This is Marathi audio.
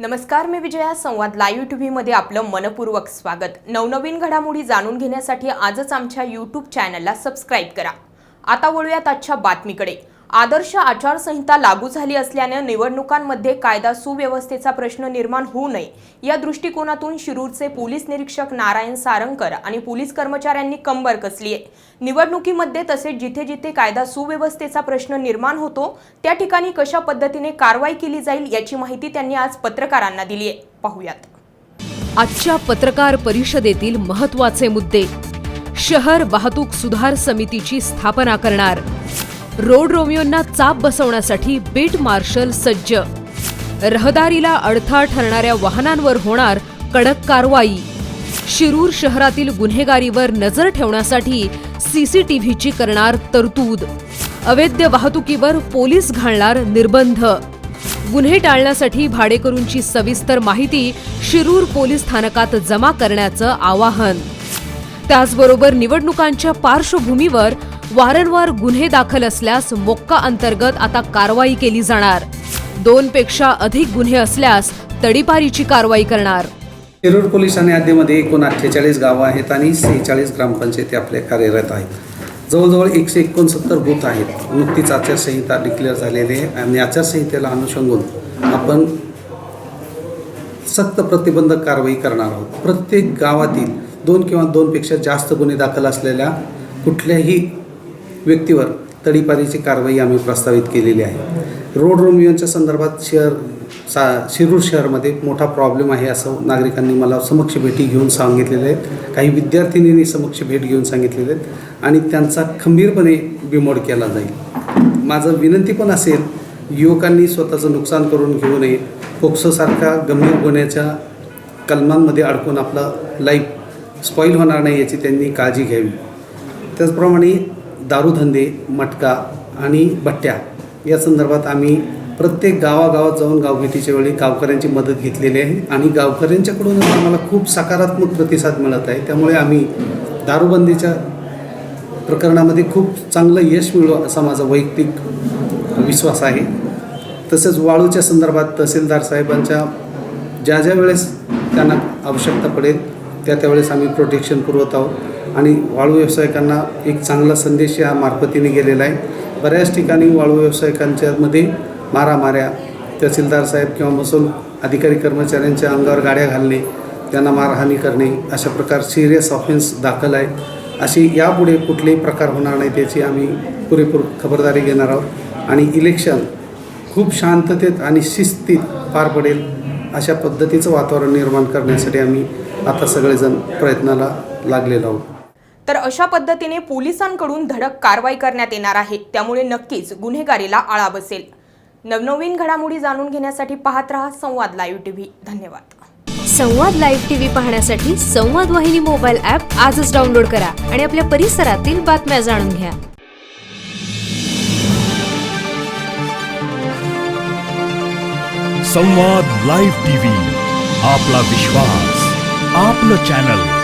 नमस्कार मी विजया. संवाद लाईव्ह टीव्हीमध्ये आपलं मनपूर्वक स्वागत. नवनवीन घडामोडी जाणून घेण्यासाठी आजच आमच्या यूट्यूब चॅनलला सबस्क्राईब करा. आता वळूयात आजच्या बातमीकडे. आदर्श आचारसंहिता लागू झाली असल्यानं निवडणुकांमध्ये कायदा सुव्यवस्थेचा प्रश्न निर्माण होऊ नये. या दृष्टिकोनातून शिरूरचे पोलीस निरीक्षक नारायण सारंगकर आणि पोलीस कर्मचाऱ्यांनी कंबर कसली आहे. निवडणुकीमध्ये तसेच जिथे जिथे कायदा सुव्यवस्थेचा प्रश्न निर्माण होतो त्या ठिकाणी कशा पद्धतीने कारवाई केली जाईल याची माहिती त्यांनी आज पत्रकारांना दिली आहे. पाहूयात. आजच्या पत्रकार परिषदेतील महत्त्वाचे मुद्दे. शहर वाहतूक सुधार समितीची स्थापना करणार. रोड रोमियोंना चाप बसवण्यासाठी बीट मार्शल सज्ज. रहदारीला अडथळा ठरणाऱ्या वाहनांवर होणार कडक कारवाई. शिरूर शहरातील गुन्हेगारीवर नजर ठेवण्यासाठी सीसीटीव्हीची करणार तरतूद. अवैध वाहतुकीवर पोलीस घालणार निर्बंध. गुन्हे टाळण्यासाठी भाडेकरूंची सविस्तर माहिती शिरूर पोलीस स्थानकात जमा करण्याचं आवाहन. त्याचबरोबर निवडणुकांच्या पार्श्वभूमीवर वारंवार गुन्हे दाखल असल्यास मोक्का अंतर्गत आता कारवाई केली जाणार. दोन पेक्षा अधिक गुन्हे असल्यास तडीपारीची कारवाई करणार. शिरूर पोलिसांनी यादीमध्ये एकूण अठ्ठेचाळीस गावं आहेत आणि सेहेचाळीस ग्रामपंचायती आपल्या कार्यरत आहेत. जवळजवळ एकशे एकोणसत्तर बूथ आहेत. नुकतीच आचारसंहिता डिक्लेअर झालेली आहे आणि आचारसंहितेला अनुषंगून आपण सक्त प्रतिबंधक कारवाई करणार आहोत. प्रत्येक गावातील दोन किंवा दोनपेक्षा जास्त गुन्हे दाखल असलेल्या कुठल्याही व्यक्तीवर तडीपारीची कारवाई आम्ही प्रस्तावित केलेली आहे. रोड रोमियोच्या संदर्भात शहर सा शिरूर शहरमध्ये मोठा प्रॉब्लेम आहे असं नागरिकांनी मला समक्ष भेटी घेऊन सांगितलेले आहेत काही विद्यार्थिनींनी समक्ष भेट घेऊन सांगितलेले आहेत आणि त्यांचा खंबीरपणे बिमोड केला जाईल. माझं विनंती पण असेल युवकांनी स्वतःचं नुकसान करून घेऊ नये. फोक्सोसारख्या गंभीर गुन्ह्याच्या कलमांमध्ये अडकून आपलं लाईफ स्पॉईल होणार नाही याची त्यांनी काळजी घ्यावी. त्याचप्रमाणे दारूधंदे मटका आणि भट्ट्या या संदर्भात आम्ही प्रत्येक गावागावात जाऊन गावभेटीच्या वेळी गावकऱ्यांची मदत घेतलेली आहे आणि गावकऱ्यांच्याकडूनच आम्हाला खूप सकारात्मक प्रतिसाद मिळत आहे. त्यामुळे आम्ही दारूबंदीच्या प्रकरणामध्ये खूप चांगलं यश मिळू असा माझा वैयक्तिक विश्वास आहे. तसेच वाळूच्या संदर्भात तहसीलदार साहेबांच्या ज्या ज्या वेळेस त्यांना आवश्यकता पडेल त्या त्यावेळेस आम्ही प्रोटेक्शन पुरवत आहोत. आणि वाळू व्यावसायिकांना एक चांगला संदेश या मार्फतीने गेलेला आहे. बऱ्याच ठिकाणी वाळू व्यावसायिकांच्यामध्ये मारामाऱ्या तहसीलदार साहेब किंवा महसूल अधिकारी कर्मचाऱ्यांच्या अंगावर गाड्या घालणे त्यांना मारहाणी करणे अशा प्रकार सिरियस ऑफेन्स दाखल आहे. अशी यापुढे कुठलेही प्रकार होणार नाही त्याची आम्ही पुरेपूर खबरदारी घेणार आहोत. आणि इलेक्शन खूप शांततेत आणि शिस्तीत पार पडेल. अशा पद्धतीचं वातावरण निर्माण करण्यासाठी आम्ही आता सगळेजण प्रयत्नाला लागलेलो आहोत. तर अशा पद्धतीने पोलिसांकडून धडक कारवाई करण्यात येणार आहे. त्यामुळे नक्कीच गुन्हेगारीला आळा बसेल. नवनवीन घडामोडी जाणून घेण्यासाठी पाहत रहा संवाद लाईव्ह टीव्ही. धन्यवाद. संवाद लाईव्ह टीव्ही पाहण्यासाठी संवाद वाहिनी मोबाईल ॲप आजच डाउनलोड करा आणि आपल्या परिसरातील बातम्या जाणून घ्या. संवाद लाईव्ह टीव्ही आपला विश्वास आपलं चॅनल.